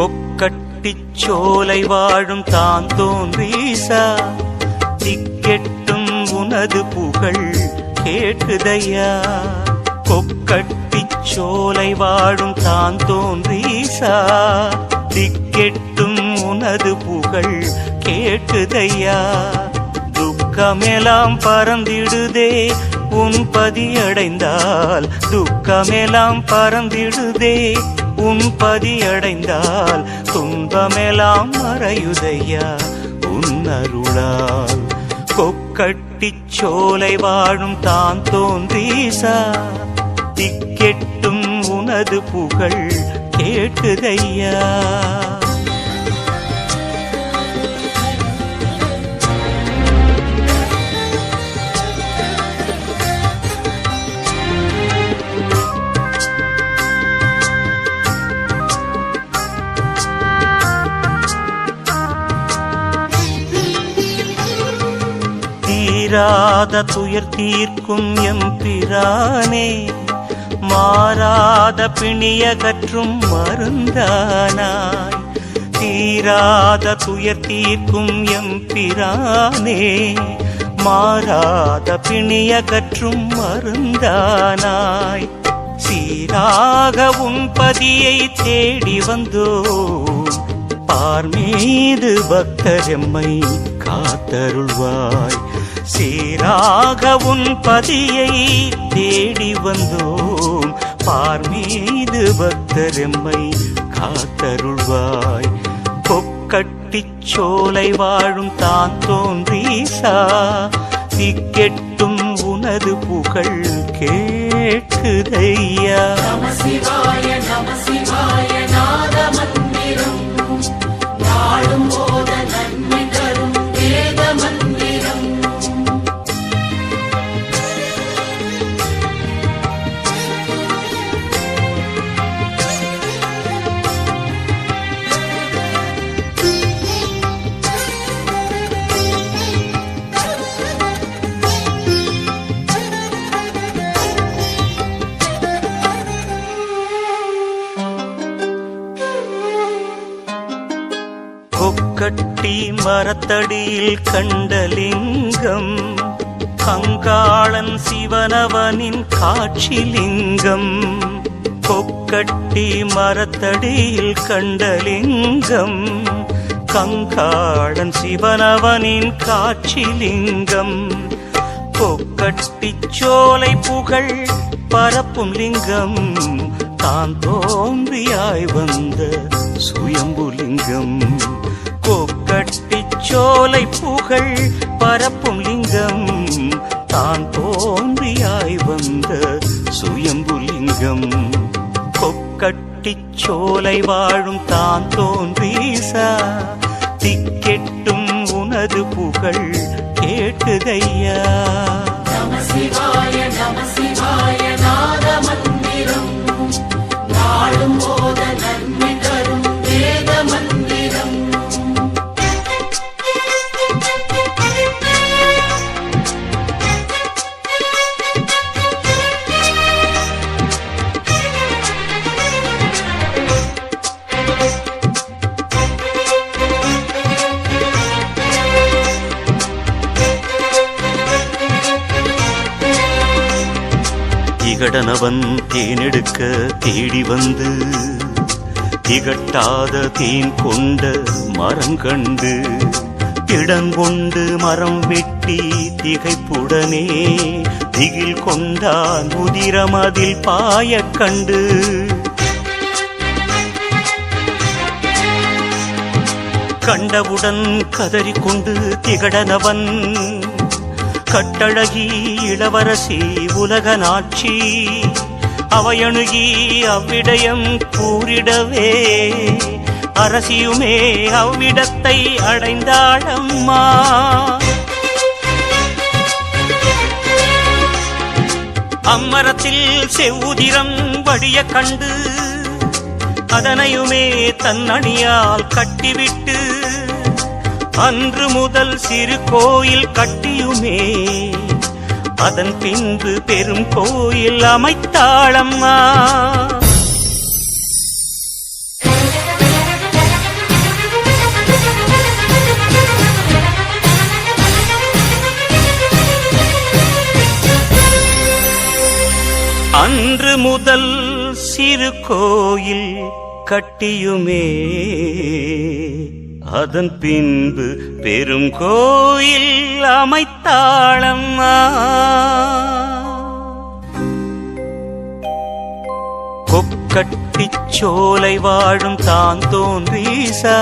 கொக்கட்டி சோலை வாழும் தான் தோன்றீசா திக்கெட்டும் உனது புகழ் கேட்டுதையா. கொக்கட்டி சோலை வாழும் தான் தோன்றீசா திக்கெட்டும் உனது புகழ் கேட்டுதையா. துக்கமெல்லாம் பறந்திடுதே உன் பதியடைந்தால் துக்கமெல்லாம் பறந்திடுதே. உன் பதியடைந்தால் துன்பமெல்லாம் மறையுதையா. உன் அருளால் கொக்கட்டிச் சோலை வாழும் தான் தோன்றீசா. திக்கெட்டும் உனது புகழ் கேட்டுதையா. தீராத துயர் தீர்க்கும் எம்பிரானே மாறாத பிணிய கற்றும் மருந்தானாய். தீராத துயர் தீர்க்கும் எம்பிரானே மாறாத பிணிய கற்றும் மருந்தானாய். சீராக உன் பதியை தேடி வந்தோ பார் மீது பக்தரெம்மை காத்தருள்வாய். சீராக உன் பதியை தேடி வந்தோம். பார் மீது பக்தரெம்மை காத்தருள்வாய். கொக்கட்டிச் சோலை வாழும் தான் தோன்றீசா? திக்கெட்டும் உனது புகழ் கேட்குதையா? நம சிவாய நம சிவாய நாத மந்திரம் கட்டி மரத்தடியில் கண்டலிங்கம் கங்காளன் சிவனவனின் காட்சிலிங்கம் கொக்கட்டி மரத்தடியில் கண்டலிங்கம் கங்காளன் சிவனவனின் காட்சிலிங்கம் கொக்கட்டி சோலை புகழ் பரப்பும் லிங்கம் தான் தோன்றியாய் வந்த சுயம்புலிங்கம் கட்டிச்சோலை புகழ் பரப்பும் லிங்கம் தான் தோன்றியாய் வந்த சுயம்புலிங்கம் கொக்கட்டிச்சோலை வாழும் தான் தோன்றீசா? திக்கெட்டும் உனது புகழ் கேட்டுதையா நம சிவாய நம சிவாய நாத மந்திரம் நாளும் போத நன்மை திகடனவன் தேனெடுக்க தேடி வந்து திகட்டாத தேன் கொண்ட மரம் கண்டு திடங்கொண்டு மரம் வெட்டி திகைப்புடனே திகில் கொண்டான் உதிரம் அதில் பாயக் கண்டு. கண்டவுடன் கதறிக்கொண்டு திகடனவன் கட்டழகி இளவரசி உலக நாட்சி அவையணுகி அவ்விடயம் கூறிடவே. அரசியுமே அவ்விடத்தை அடைந்தாளம்மா. அம்மரத்தில் செவ்வுதிரம் வடிய கண்டு அதனையுமே தன்னணியால் கட்டிவிட்டு அன்று முதல் சிறு கோயில் கட்டியுமே. அதன் பின்பு பெரும் கோயில் அமைத்தாளம்மா. அன்று முதல் சிறு கோயில் கட்டியுமே. அதன் பின்பு பெரும் கோயில் அமைத்தாளம்மா கொக்கட்டிச் சோலை வாழும் தான் தோன்றீசா.